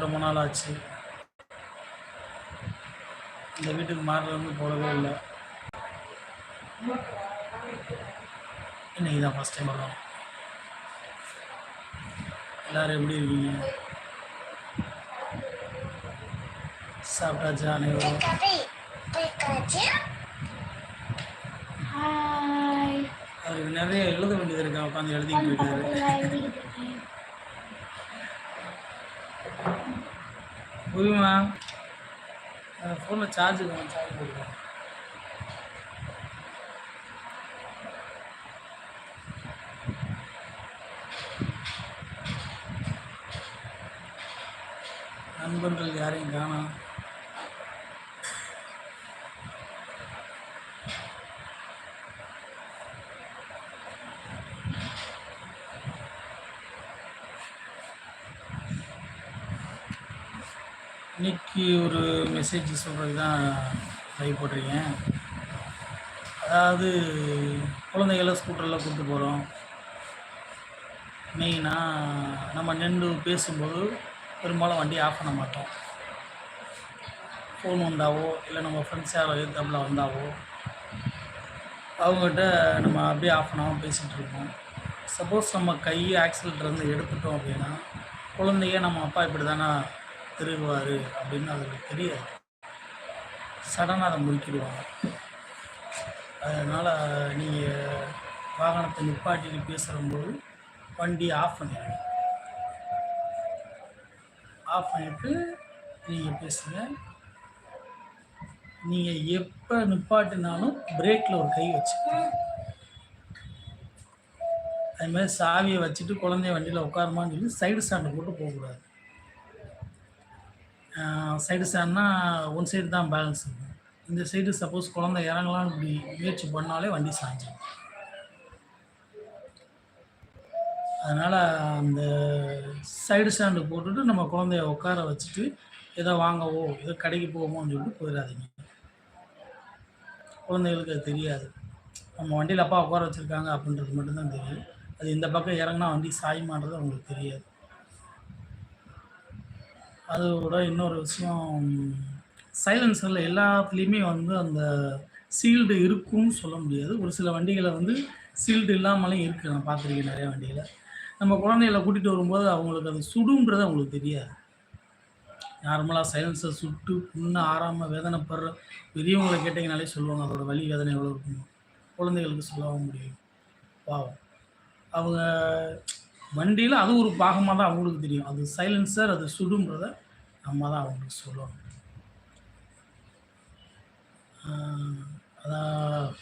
பார்த்து ரொம்ப நாள் ஆச்சு. இந்த வீட்டுக்கு மாறுறது போடவே இல்லை. இன்னைக்கு தான் ஃபஸ்ட் டைம் வரோம் எல்லோரும் எப்படி இருக்கீங்க? சாப்பிட்டாச்சா அனைவரும்? அவருக்கு நிறைய எழுத வேண்டியது இருக்கா. உட்காந்து எழுதிக்கிட்டு இருக்காரு புரியுமா? ஃபோனில் சார்ஜ் சார்ஜ் போடுறேன் நண்பர்கள் யாரையும் காணும். இன்னைக்கு ஒரு மெசேஜ் சொல்கிறது தான் லைவ் போட்டிருக்கேன். அதாவது குழந்தைகளை ஸ்கூட்டரில் கூப்பிட்டு போகிறோம் மெயினாக நம்ம நின்று பேசும்போது பெரும்பாலும் வண்டி ஆஃப் பண்ண மாட்டோம். ஃபோன் வந்தாவோ இல்லை நம்ம ஃப்ரெண்ட்ஸ் யாரோ எதிர்த்தாப்புல வந்தாவோ அவங்ககிட்ட நம்ம அப்படியே ஆஃப் பண்ணாமல் பேசிகிட்டு இருப்போம். சப்போஸ் நம்ம கையை வந்து எடுத்துட்டோம் அப்படின்னா குழந்தைய நம்ம அப்பா இப்படி தானே திருவார் அப்படின்னு அதுக்கு தெரியாது. சடனாக அதை முடிக்கிடுவாங்க அதனால் நீங்கள் வாகனத்தை நிப்பாட்டிட்டு பேசுகிறம்போது வண்டி ஆஃப் பண்ணிடுங்க. ஆஃப் பண்ணிவிட்டு நீங்கள் பேசுங்க. நீங்கள் எப்போ நிப்பாட்டினாலும் பிரேக்கில் ஒரு கை வச்சுக்கணும் அது மாதிரி சாவியை வச்சுட்டு குழந்தைய வண்டியில் உட்காருமான்னு சொல்லி சைடு ஸ்டாண்டு போட்டு போகக்கூடாது. சைடு ஸ்டாண்ட்னா ஒன் சைடு தான் பேலன்ஸ் இருக்கும் இந்த சைடு சப்போஸ் குழந்தை இறங்கலாம்னு இப்படி முயற்சி பண்ணாலே வண்டி சாஞ்சிடும் அதனால் அந்த சைடு ஸ்டாண்டு போட்டுட்டு நம்ம குழந்தைய உட்கார வச்சுட்டு எதோ வாங்கவோ ஏதோ கடைக்கு போவோமோன்னு சொல்லிட்டு போயிடாதீங்க. குழந்தைகளுக்கு அது தெரியாது. நம்ம வண்டியில் அப்பா உட்கார வச்சுருக்காங்க அப்படின்றது மட்டும்தான் தெரியும். அது இந்த பக்கம் இறங்கினா வண்டி சாயுமான்றது அவங்களுக்கு தெரியாது. அதோட இன்னொரு விஷயம் சைலன்சரில் எல்லாத்துலேயுமே வந்து அந்த சீல்டு இருக்கும்னு சொல்ல முடியாது. ஒரு சில வண்டிகளை வந்து சீல்டு இல்லாமலே இருக்குது நான் பார்த்துருக்கேன் நிறையா வண்டியில் நம்ம குழந்தைகளை கூட்டிகிட்டு வரும்போது அவங்களுக்கு அது சுடுன்றது அவங்களுக்கு தெரியாது. நார்மலாக சைலன்ஸை சுட்டு புண்ணு ஆறாமல் வேதனைப்படுற பெரியவங்களை கேட்டிங்கனாலே சொல்லுவாங்க அதோட வலி வேதனை எவ்வளோ இருக்கும் குழந்தைகளுக்கு சொல்லவும் முடியும் பாவம். அவங்க வண்டியில் அது ஒரு பாகமாக தான் அவங்களுக்கு தெரியும். அது சைலன்சர் அது சுடுன்றத நம்ம தான் அவங்களுக்கு சொல்லணும். அதான்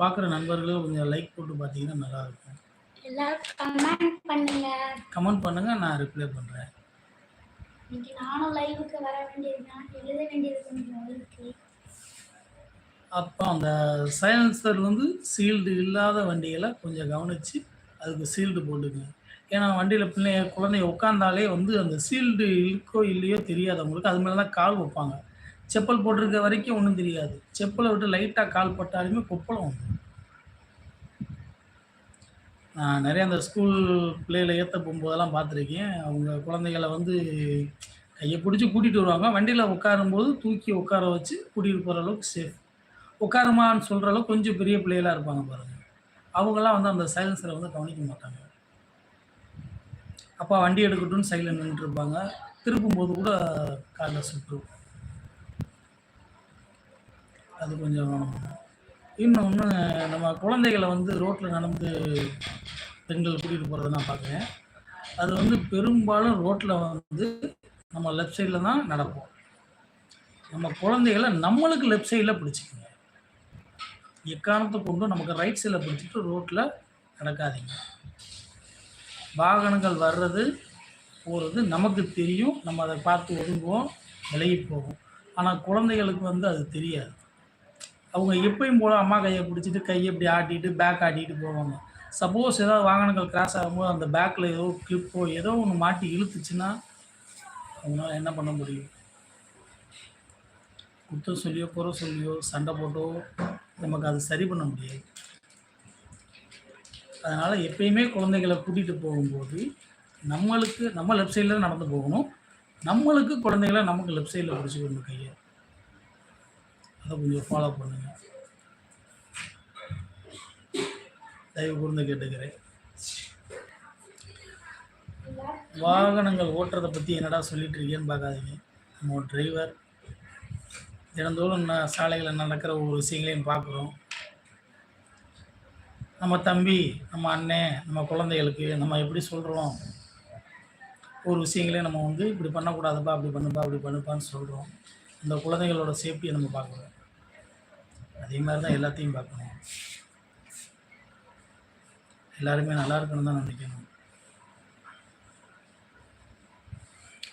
பார்க்குற நண்பர்கள் கொஞ்சம் லைக் போட்டு பார்த்தீங்கன்னா நல்லாயிருக்கும். கமெண்ட் பண்ணுங்க. கமெண்ட் நான் ரிப்ளை பண்ணுறேன் இன்னைக்கு நானும் லைவுக்கு வர வேண்டியதுதான். எழுத வேண்டியது கொஞ்சம் இருக்கு. அப்போ அந்த சைலன்சர் வந்து சீல்டு இல்லாத வண்டிகளை கொஞ்சம் கவனித்து அதுக்கு சீல்டு போட்டுங்க ஏன்னா வண்டியில் பிள்ளைய குழந்தைய உட்காந்தாலே வந்து அந்த சீல்டு இருக்கோ இல்லையோ தெரியாது. அவங்களுக்கு அது மேலே தான் கால் வைப்பாங்க. செப்பல் போட்டிருக்க வரைக்கும் ஒன்றும் தெரியாது. செப்பலை விட்டு லைட்டாக கால் பட்டாலுமே கொப்பளம் வந்துடும் நான் நிறைய அந்த ஸ்கூல் பிள்ளைகளை ஏற்ற போகும்போதெல்லாம் பார்த்துருக்கேன். அவங்க குழந்தைகளை வந்து கையை பிடிச்சி கூட்டிகிட்டு வருவாங்க. வண்டியில் உட்காரும்போது தூக்கி உட்கார வச்சு கூட்டிகிட்டு போகிற அளவுக்கு சேஃப் உட்காருமான்னு சொல்கிற அளவுக்கு கொஞ்சம் பெரிய பிள்ளைகளாக இருப்பாங்க பாருங்கள் அவங்களாம் வந்து அந்த சைலன்ஸரை வந்து கவனிக்க மாட்டாங்க. அப்பா வண்டி எடுக்கட்டும்னு சைடில் நின்றுருப்பாங்க. திருப்பும்போது கூட காலில் சுற்றும் அது கொஞ்சம் இன்னொன்று நம்ம குழந்தைகளை வந்து ரோட்டில் நடந்து பெண்கள் கூட்டிகிட்டு போகிறத நான் பார்க்குறேன். அது வந்து பெரும்பாலும் ரோட்டில் வந்து நம்ம லெஃப்ட் சைடில் தான் நடப்போம் நம்ம குழந்தைகளை நம்மளுக்கு லெஃப்ட் சைடில் பிடிச்சிக்கோங்க. எக்காரணத்தை கொண்டும் நமக்கு ரைட் சைடில் பிடிச்சிட்டு ரோட்டில் நடக்காதீங்க. வாகனங்கள் வர்றது போகிறது நமக்கு தெரியும். நம்ம அதை பார்த்து ஒதுங்குவோம் விலகி போகும் ஆனால் குழந்தைகளுக்கு வந்து அது தெரியாது. அவங்க எப்பயும் போல அம்மா கையை பிடிச்சிட்டு கையை இப்படி ஆட்டிட்டு பேக் ஆட்டிட்டு போவாங்க. சப்போஸ் ஏதாவது வாகனங்கள் கிராஸ் ஆகும்போது அந்த பேக்கில் ஏதோ கிளிப்போ ஏதோ ஒன்று மாட்டி இழுத்துச்சுன்னா அவங்களால என்ன பண்ண முடியும்? குத்தம் சொல்லியோ குறை சொல்லியோ சண்டை போட்டோ நமக்கு அது சரி பண்ண முடியாது. அதனால் எப்பயுமே குழந்தைகளை கூட்டிகிட்டு போகும்போது நம்மளுக்கு நம்ம லெஃப்ட் சைடில் நடந்து போகணும். நம்மளுக்கு குழந்தைகள நமக்கு லெஃப்ட் சைடில் பிடிச்சிக்கணும் கையை. அதை கொஞ்சம் ஃபாலோ பண்ணுங்க. தயவு கூர்ந்து கேட்டுக்கிறேன். வாகனங்கள் ஓட்டுறதை பற்றி என்னடா சொல்லிட்டு இருக்கேன்னு பார்க்காதீங்க. நம்ம ஒரு டிரைவர் தினந்தோறும் ந சாலைகளில் நடக்கிற ஒரு விஷயங்களையும் பார்க்குறோம். நம்ம தம்பி நம்ம அண்ணன் நம்ம குழந்தைகளுக்கு நம்ம எப்படி சொல்கிறோம் ஒரு விஷயங்களையும் நம்ம வந்து இப்படி பண்ணக்கூடாதுப்பா அப்படி பண்ணுப்பா அப்படி பண்ணுப்பான்னு சொல்கிறோம் அந்த குழந்தைகளோட சேஃப்டியை நம்ம பார்க்குறோம் அதே மாதிரி தான் எல்லாத்தையும் பார்க்கணும். எல்லாருமே நல்லா இருக்கணும் தான் நினைக்கணும்.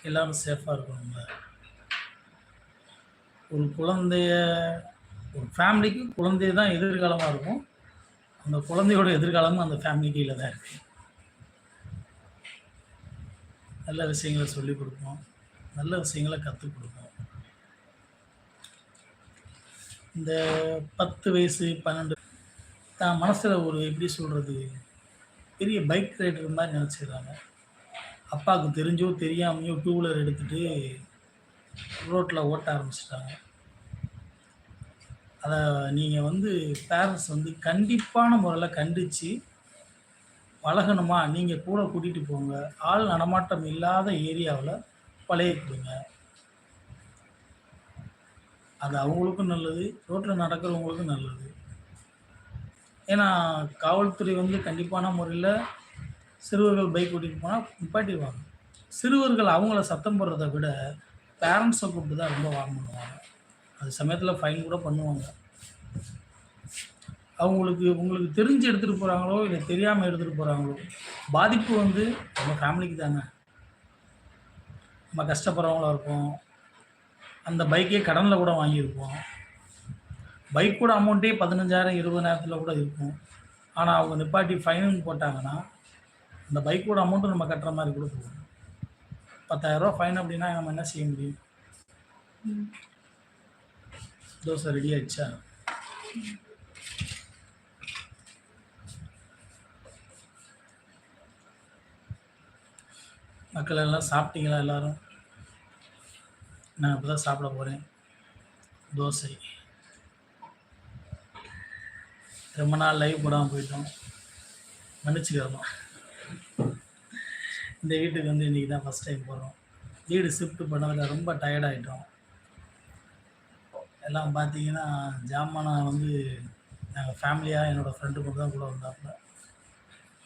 எல்லாரும் சேஃபாக இருக்கணுங்க ஒரு குழந்தைய ஒரு ஃபேமிலிக்கு குழந்தை தான் எதிர்காலமாக இருக்கும். அந்த குழந்தையோட எதிர்காலமும் அந்த ஃபேமிலி கீழே தான் இருக்கு. நல்ல விஷயங்களை சொல்லிக் கொடுப்போம். நல்ல விஷயங்களை கற்றுக் கொடுப்போம். இந்த பத்து வயசு பன்னெண்டு தான் மனசில் ஒரு எப்படி சொல்கிறது பெரிய பைக் ரைடர் மாதிரி நினச்சிக்கிறாங்க. அப்பாவுக்கு தெரிஞ்சோ தெரியாமையோ டூ வீலர் எடுத்துகிட்டு ரோட்டில் ஓட்ட ஆரம்பிச்சிட்டாங்க. அதை நீங்கள் வந்து பேரண்ட்ஸ் வந்து கண்டிப்பான முறையில் கண்டித்து பழகணுமா நீங்கள் கூட கூட்டிகிட்டு போங்க. ஆள் நடமாட்டம் இல்லாத ஏரியாவில் பழைய கொடுங்க. அது அவங்களுக்கும் நல்லது ரோட்டில் நடக்கிறவங்களுக்கும் நல்லது. ஏன்னா காவல்துறை வந்து கண்டிப்பான முறையில் சிறுவர்கள் பைக் கூட்டிகிட்டு போனால் நிப்பாட்டிடுவாங்க. சிறுவர்கள் அவங்கள சத்தம் போடுறத விட பேரண்ட்ஸை கூப்பிட்டு தான் ரொம்ப வாங்க பண்ணுவாங்க. அது சமயத்தில் ஃபைன் கூட பண்ணுவாங்க. அவங்களுக்கு உங்களுக்கு தெரிஞ்சு எடுத்துகிட்டு போகிறாங்களோ இல்லை தெரியாமல் எடுத்துகிட்டு போகிறாங்களோ பாதிப்பு வந்து நம்ம ஃபேமிலிக்கு தானே நம்ம கஷ்டப்படுறவங்களா இருப்போம். அந்த பைக்கே கடனில் கூட வாங்கியிருப்போம். பைக் கூட அமௌண்ட்டே பதினஞ்சாயிரம் இருபதாயிரத்தில் கூட இருக்கும். ஆனால் அவங்க நிப்பாட்டி ஃபைன் போட்டாங்கன்னா அந்த பைக்கோட அமௌண்ட்டு நம்ம கட்டுற மாதிரி கூட போகும் பத்தாயிரரூபா ஃபைன் அப்படின்னா நம்ம என்ன செய்ய முடியும்? தோசை ரெடி ஆயிடுச்சா? மக்கள் எல்லாம் சாப்பிட்டீங்களா எல்லாரும்? நான் இப்போ தான் சாப்பிட போகிறேன் தோசை. ரொம்ப நாள் லைவ் போடாமல் போயிட்டோம். மன்னிச்சுக்கிறோம் இந்த வீட்டுக்கு வந்து இன்றைக்கி தான் ஃபஸ்ட் டைம் போகிறோம் வீடு ஷிஃப்ட் பண்ணதில் ரொம்ப டயர்டாயிட்டோம் எல்லாம் பார்த்தீங்கன்னா ஜாமானா வந்து நாங்கள் ஃபேமிலியாக என்னோடய ஃப்ரெண்டு மட்டும் தான் கூட வந்தாப்புல.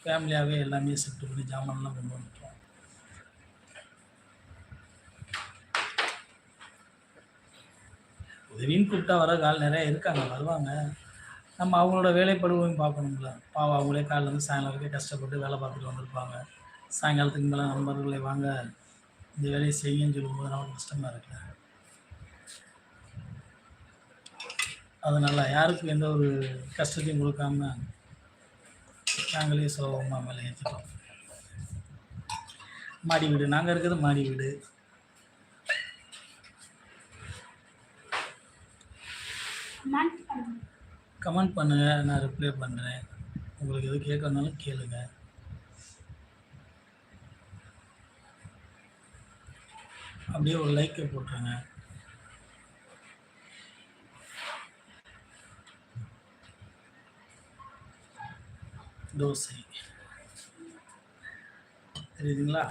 ஃபேமிலியாகவே எல்லாமே ஷிஃப்ட் பண்ணி ஜாமான்லாம் கொண்டு வந்துட்டோம். உதவின்னு கூப்பிட்டா வர கால் நிறையா இருக்காங்க வருவாங்க. நம்ம அவங்களோட வேலைப்படுவையும் பார்க்கணும்ல. பாவம் அவங்களே காலைல வந்து சாயங்காலம் வரைக்கும் கஷ்டப்பட்டு வேலை பார்த்துட்டு வந்திருப்பாங்க. சாயங்காலத்துக்கு மேலே நண்பர்களை வாங்க. இந்த வேலையை செய்யுன்னு சொல்லும்போது நமக்கு கஷ்டமாக இருக்குல்ல. அதனால் யாருக்கும் எந்த ஒரு கஷ்டத்தையும் கொடுக்காம நாங்களே சோகமாக மேலே ஏற்றிட்டோம் மாடி வீடு நாங்கள் இருக்கிறது மாடி வீடு. கமெண்ட் பண்ணுங்க. கமெண்ட் பண்ணுங்கள் நான் ரிப்ளை பண்ணுறேன் உங்களுக்கு எது கேட்கறதுனாலும் கேளுங்க. அப்படியே ஒரு லைக்கை போட்டுருங்க. தோசை. தெரியுதுங்களா?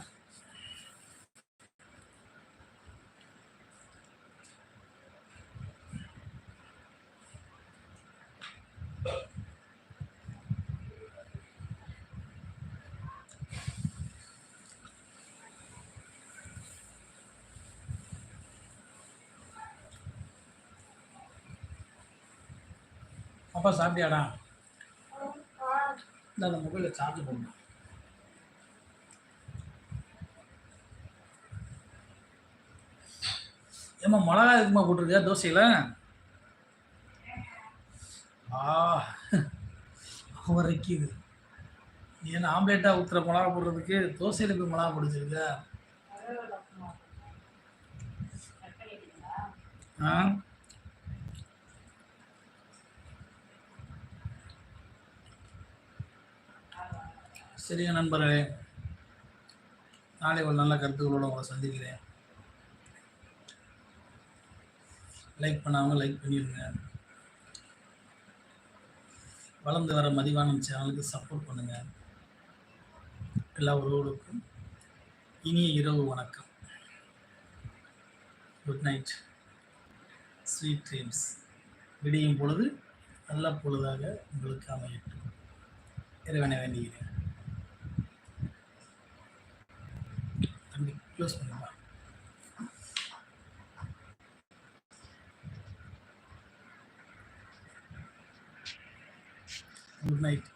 அப்பா சாப்பிட்டியாடா? இந்த அந்த மொபைலில் சார்ஜ் பண்ணணும் ஏம்மா மிளகா எதுக்குமா போட்டிருக்கியா? தோசையில்? ஆ வரைக்குது நீ என்ன ஆம்லேட்டாக ஊற்றுற மிளகா போடுறதுக்கு தோசையில் போய் மிளகா பிடிச்சிருக்க? ஆ? சரிங்க நண்பர்களே நாளை ஒரு நல்ல கருத்துக்களோடு உங்களை சந்திக்கிறேன். லைக் பண்ணாமல் லைக் பண்ணிடுங்க வளர்ந்து வர மதிவான சேனலுக்கு சப்போர்ட் பண்ணுங்கள் எல்லா உறவுகளுக்கும் இனிய இரவு வணக்கம். குட் நைட் ஸ்வீட் ட்ரீம்ஸ் விடியும் பொழுது நல்ல பொழுதாக உங்களுக்கு அமையட்டும். இறைவனை வேண்டுகிறேன். க்ளோஸ் பண்ணிடலாம் குட் நைட்